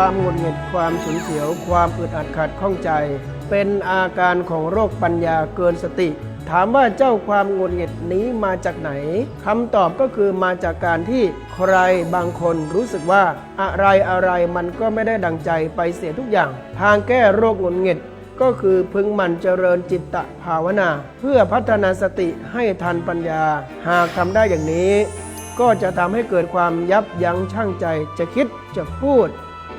ความหงุดหงิดความฉุนเฉียว ความอึดอัดขัดข้องใจ เป็นอาการของโรคปัญญาเกินสติ ถามว่าเจ้าความหงุดหงิดนี้มาจากไหนคำตอบก็คือมาจากการที่ใครบางคนรู้สึกว่าอะไรอะไรมันก็ไม่ได้ดังใจไปเสียทุกอย่าง ทางแก้โรคหงุดหงิดก็คือพึงหมันเจริญจิตตภาวนา เพื่อพัฒนาสติให้ทันปัญญา หากทำได้อย่างนี้ ก็จะทำให้เกิดความยับยั้งชั่งใจจะคิดจะพูด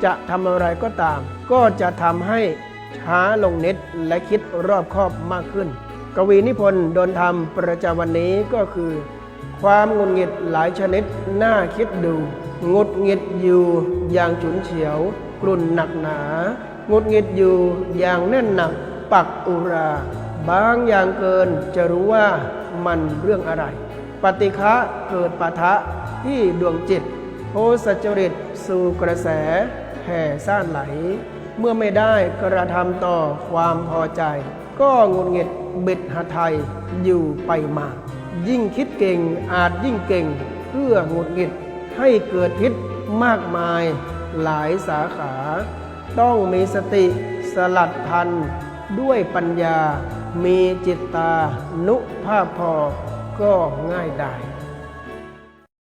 จะทำอะไรก็ตาม ก็จะทำให้ช้าลงนิดและคิดรอบคอบมากขึ้น กวีนิพนธ์ดนธรรมประจำวันนี้ก็คือ ความงุดหงิดหลายชนิดน่าคิดดูงุดหงิดอยู่อย่างฉุนเฉียว กลุ่นหนักหนางุดหงิดอยู่อย่างแน่นหนัก ปักอุรา บางอย่างเกินจะรู้ว่ามันเรื่องอะไร ปฏิฆะเกิดปะทะที่ดวงจิตโพสจริตสู่กระแส แห่ซ่านไหล เมื่อไม่ได้กระทำต่อความพอใจ ก็งุดหงิดบิดหาไทยอยู่ไปมา ยิ่งคิดเก่งอาจยิ่งเก่ง เพื่องุดหงิดให้เกิดพิษมากมายหลายสาขา ต้องมีสติสลัดทันด้วยปัญญามีจิตตานุภาพพอก็ง่ายได้